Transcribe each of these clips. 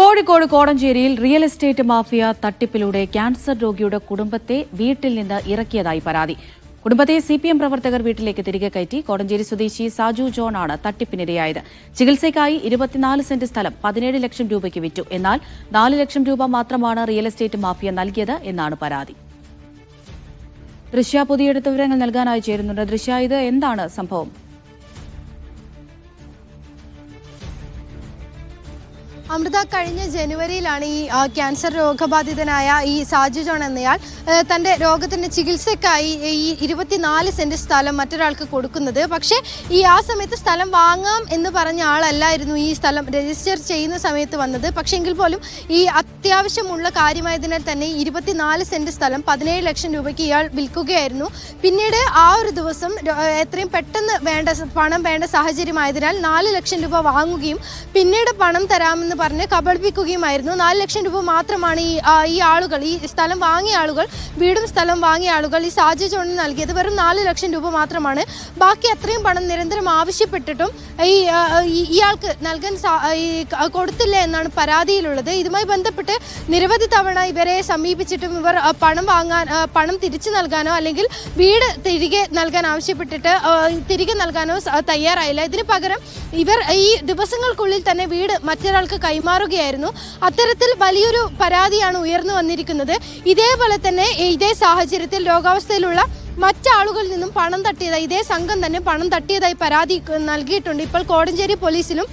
കോഴിക്കോട് കോടഞ്ചേരിയിൽ real estate mafia തട്ടിപ്പിലൂടെ cancer രോഗിയുടെ കുടുംബത്തെ വീട്ടിൽ നിന്ന് ഇറക്കിയതായി പരാതി. കുടുംബത്തെ സി പി എം പ്രവർത്തകർ വീട്ടിലേക്ക് തിരികെ കയറ്റി കോടഞ്ചേരി സ്വദേശി സാജു ജോൺ ആണ് തട്ടിപ്പിനിരയായത്. ചികിത്സയ്ക്കായി ഇരുപത്തിനാല് സെന്റ് സ്ഥലം പതിനേഴ് ലക്ഷം രൂപയ്ക്ക് വിറ്റു. എന്നാൽ നാല് ലക്ഷം രൂപ മാത്രമാണ് റിയൽ എസ്റ്റേറ്റ് മാഫിയ നൽകിയത് എന്നാണ് പരാതി. ദൃശ്യ പുതിയെടുത്ത വിവരങ്ങൾ നൽകാനായി ചേരുന്നുണ്ട്. ദൃശ്യ ഇത് എന്താണ് സംഭവം? അമൃത കഴിഞ്ഞ ജനുവരിയിലാണ് ഈ ക്യാൻസർ രോഗബാധിതനായ ഈ സാജു ജോൺ എന്നയാൾ തന്റെ രോഗത്തിന്റെ ചികിത്സയ്ക്കായി ഈ ഇരുപത്തിനാല് സെന്റ് സ്ഥലം മറ്റൊരാൾക്ക് കൊടുക്കുന്നത്. പക്ഷേ ഈ ആ സമയത്ത് സ്ഥലം വാങ്ങാം എന്ന് പറഞ്ഞ ആളല്ലായിരുന്നു ഈ സ്ഥലം രജിസ്റ്റർ ചെയ്യുന്ന സമയത്ത് വന്നത്. പക്ഷേ എങ്കിൽ പോലും ഈ അത്യാവശ്യമുള്ള കാര്യമായതിനാൽ തന്നെ ഇരുപത്തിനാല് സെന്റ് സ്ഥലം പതിനേഴ് ലക്ഷം രൂപയ്ക്ക് ഇയാൾ വിൽക്കുകയായിരുന്നു. പിന്നീട് ആ ഒരു ദിവസം എത്രയും പെട്ടെന്ന് വേണ്ട പണം വേണ്ട സാഹചര്യമായതിനാൽ നാല് ലക്ഷം രൂപ വാങ്ങുകയും പിന്നീട് പണം തരാമെന്ന് പറഞ്ഞ് കബളിപ്പിക്കുകയുമായിരുന്നു. നാല് ലക്ഷം രൂപ മാത്രമാണ് ഈ ഈ ആളുകൾ ഈ സ്ഥലം വാങ്ങിയ ആളുകൾ വീടും സ്ഥലം വാങ്ങിയ ആളുകൾ ഈ സാജു ജോണിന് നൽകിയത്. വെറും നാല് ലക്ഷം രൂപ മാത്രമാണ്. ബാക്കി അത്രയും പണം നിരന്തരം ആവശ്യപ്പെട്ടിട്ടും ഈ ഇയാൾക്ക് നൽകാൻ കൊടുത്തില്ല എന്നാണ് പരാതിയിലുള്ളത്. ഇതുമായി ബന്ധപ്പെട്ട് നിരവധി തവണ ഇവരെ സമീപിച്ചിട്ടും ഇവർ പണം വാങ്ങാൻ പണം തിരിച്ചു നൽകാനോ അല്ലെങ്കിൽ വീട് തിരികെ നൽകാൻ ആവശ്യപ്പെട്ടിട്ട് തിരികെ നൽകാനോ തയ്യാറായില്ല. ഇതിന് പകരം ഇവർ ഈ ദിവസങ്ങൾക്കുള്ളിൽ തന്നെ വീട് മറ്റൊരാൾക്ക് കൈമാറുകയായിരുന്നു. അത്തരത്തിൽ വലിയൊരു പരാതിയാണ് ഉയർന്നു വന്നിരിക്കുന്നത്. ഇതേപോലെ തന്നെ ഇതേ സാഹചര്യത്തിൽ രോഗാവസ്ഥയിലുള്ള മറ്റാളുകളിൽ നിന്നും പണം തട്ടിയതായി ഇതേ സംഘം തന്നെ പണം തട്ടിയതായി പരാതി നൽകിയിട്ടുണ്ട്. ഇപ്പോൾ കോടഞ്ചേരി പോലീസിലും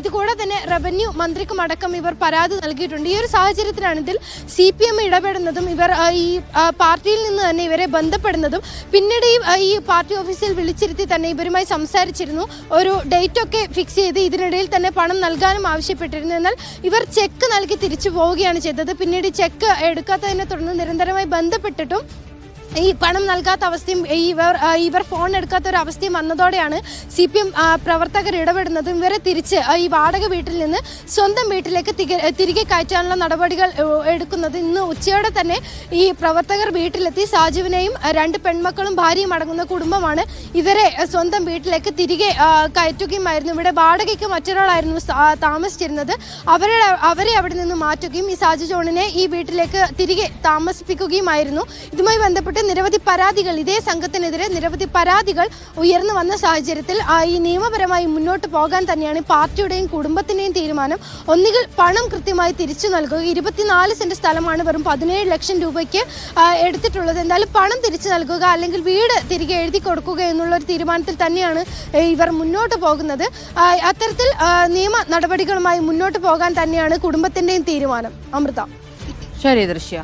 ഇതുകൂടെ ഇത് തന്നെ റവന്യൂ മന്ത്രിക്കും അടക്കം ഇവർ പരാതി നൽകിയിട്ടുണ്ട്. ഈ ഒരു സാഹചര്യത്തിലാണ് ഇതിൽ സി പി എം ഇടപെടുന്നതും ഇവർ ഈ പാർട്ടിയിൽ നിന്ന് തന്നെ ഇവരെ ബന്ധപ്പെടുന്നതും പിന്നീട് ഈ പാർട്ടി ഓഫീസിൽ വിളിച്ചിരുത്തി തന്നെ ഇവരുമായി സംസാരിച്ചിരുന്നു. ഒരു ഡേറ്റ് ഒക്കെ ഫിക്സ് ചെയ്ത് ഇതിനിടയിൽ തന്നെ പണം നൽകാനും ആവശ്യപ്പെട്ടിരുന്നു. എന്നാൽ ഇവർ ചെക്ക് നൽകി തിരിച്ചു പോവുകയാണ് ചെയ്തത്. പിന്നീട് ചെക്ക് എടുക്കാത്തതിനെ തുടർന്ന് നിരന്തരമായി ബന്ധപ്പെട്ടിട്ടും ഈ പണം നൽകാത്ത അവസ്ഥയും ഇവർ ഇവർ ഫോൺ എടുക്കാത്ത ഒരു അവസ്ഥയും വന്നതോടെയാണ് സി പി എം പ്രവർത്തകർ ഇടപെടുന്നതും ഇവരെ തിരിച്ച് ഈ വാടക വീട്ടിൽ നിന്ന് സ്വന്തം വീട്ടിലേക്ക് തിരികെ കയറ്റാനുള്ള നടപടികൾ എടുക്കുന്നത് ഇന്ന് ഉച്ചയോടെ തന്നെ ഈ പ്രവർത്തകർ വീട്ടിലെത്തി. സാജുവിനെയും രണ്ട് പെൺമക്കളും ഭാര്യയും അടങ്ങുന്ന കുടുംബമാണ് ഇവരെ സ്വന്തം വീട്ടിലേക്ക് തിരികെ കയറ്റുകയുമായിരുന്നു. ഇവിടെ വാടകയ്ക്ക് മറ്റൊരാളായിരുന്നു താമസിച്ചിരുന്നത്. അവരെ അവരെ അവിടെ നിന്ന് മാറ്റുകയും ഈ സാജു ജോണിനെ ഈ വീട്ടിലേക്ക് തിരികെ താമസിപ്പിക്കുകയുമായിരുന്നു. ഇതുമായി ബന്ധപ്പെട്ട് നിരവധി പരാതികൾ ഇതേ സംഘത്തിനെതിരെ നിരവധി പരാതികൾ ഉയർന്നു വന്ന സാഹചര്യത്തിൽ ഈ നിയമപരമായി മുന്നോട്ട് പോകാൻ തന്നെയാണ് പാർട്ടിയുടെയും കുടുംബത്തിന്റെയും തീരുമാനം. ഒന്നുകിൽ പണം കൃത്യമായി തിരിച്ചു നൽകുക. ഇരുപത്തിനാല് സെന്റ് സ്ഥലമാണ് വെറും പതിനേഴ് ലക്ഷം രൂപയ്ക്ക് എടുത്തിട്ടുള്ളത്. എന്തായാലും പണം തിരിച്ചു നൽകുക അല്ലെങ്കിൽ വീട് തിരികെ എഴുതി കൊടുക്കുക എന്നുള്ള ഒരു തീരുമാനത്തിൽ തന്നെയാണ് ഇവർ മുന്നോട്ട് പോകുന്നത്. അത്തരത്തിൽ നിയമ നടപടികളുമായി മുന്നോട്ട് പോകാൻ തന്നെയാണ് കുടുംബത്തിന്റെയും തീരുമാനം. അമൃത. ശരി ദൃശ്യ.